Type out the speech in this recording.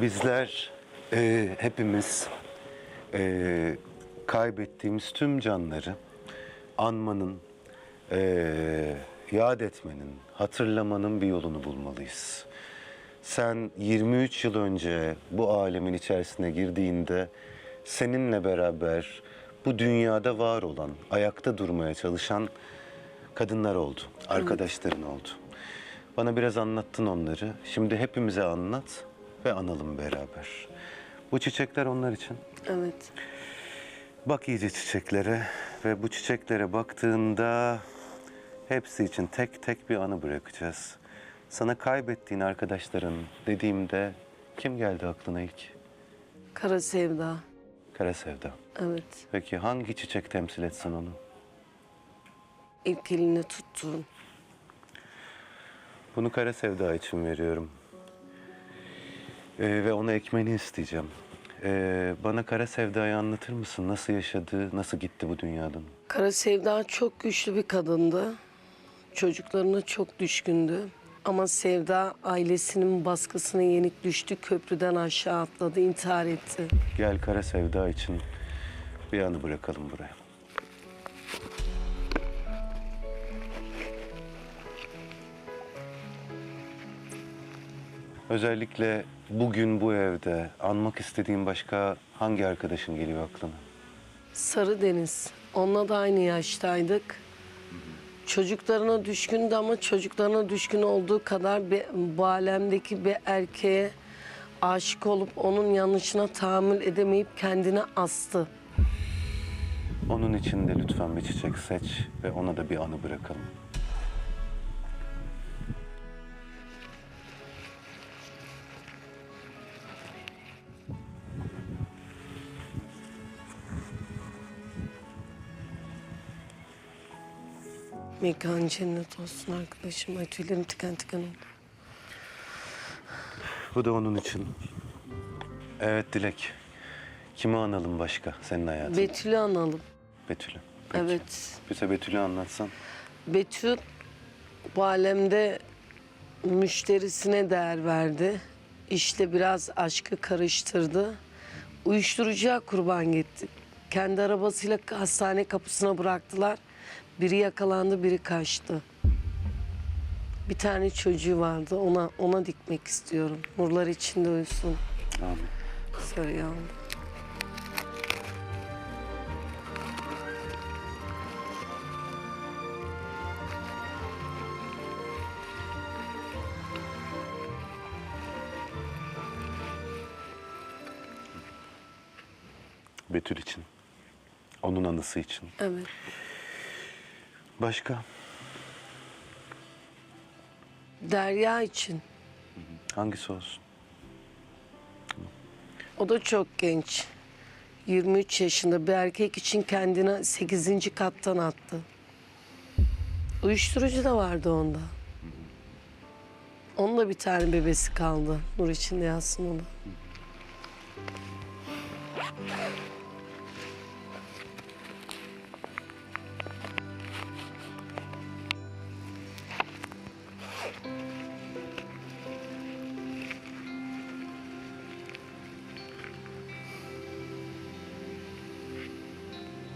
Bizler e, hepimiz e, kaybettiğimiz tüm canları anmanın, e, yad etmenin, hatırlamanın bir yolunu bulmalıyız. Sen 23 yıl önce bu alemin içerisine girdiğinde seninle beraber bu dünyada var olan, ayakta durmaya çalışan kadınlar oldu, arkadaşların oldu. Bana biraz anlattın onları. Şimdi hepimize anlat ve analım beraber. Bu çiçekler onlar için. Evet. Bak iyice çiçeklere ve bu çiçeklere baktığında hepsi için tek tek bir anı bırakacağız. Sana kaybettiğin arkadaşların dediğimde kim geldi aklına ilk? Kara sevda. Kara Sevda. Evet. Peki hangi çiçek temsil etsin onu? İlk eline tuttuğun. Bunu Kara Sevda için veriyorum. Ee, ve ona ekmeni isteyeceğim. Ee, bana Kara Sevda'yı anlatır mısın? Nasıl yaşadı, nasıl gitti bu dünyadan? Kara sevda çok güçlü bir kadındı. Çocuklarına çok düşkündü. Ama Sevda ailesinin baskısına yenik düştü. Köprüden aşağı atladı, intihar etti. Gel Kara Sevda için bir anı bırakalım buraya. Özellikle bugün bu evde anmak istediğin başka hangi arkadaşın geliyor aklına? Sarı Deniz. Onunla da aynı yaştaydık. Çocuklarına düşkündü ama çocuklarına düşkün olduğu kadar bir, bu alemdeki bir erkeğe aşık olup onun yanlışına tahammül edemeyip kendini astı. Onun için de lütfen bir çiçek seç ve ona da bir anı bırakalım. Mekan cennet olsun arkadaşım. Ay tüylerim tiken tiken oldu. Bu da onun için. Evet Dilek. Kimi analım başka senin hayatın? Betül'ü analım. Betül'ü. Peki. Evet. Bize Betül'ü anlatsan. Betül bu alemde müşterisine değer verdi. İşte biraz aşkı karıştırdı. Uyuşturucuya kurban gitti. Kendi arabasıyla hastane kapısına bıraktılar. Biri yakalandı, biri kaçtı. Bir tane çocuğu vardı. Ona ona dikmek istiyorum. Nurlar içinde uyusun. Amin. Sarı yavrum. Betül için. Onun anısı için. Evet. Başka? Derya için. Hangisi olsun? O da çok genç. 23 yaşında bir erkek için kendine 8. kattan attı. Uyuşturucu da vardı onda. Onun da bir tane bebesi kaldı. Nur içinde yatsın onu.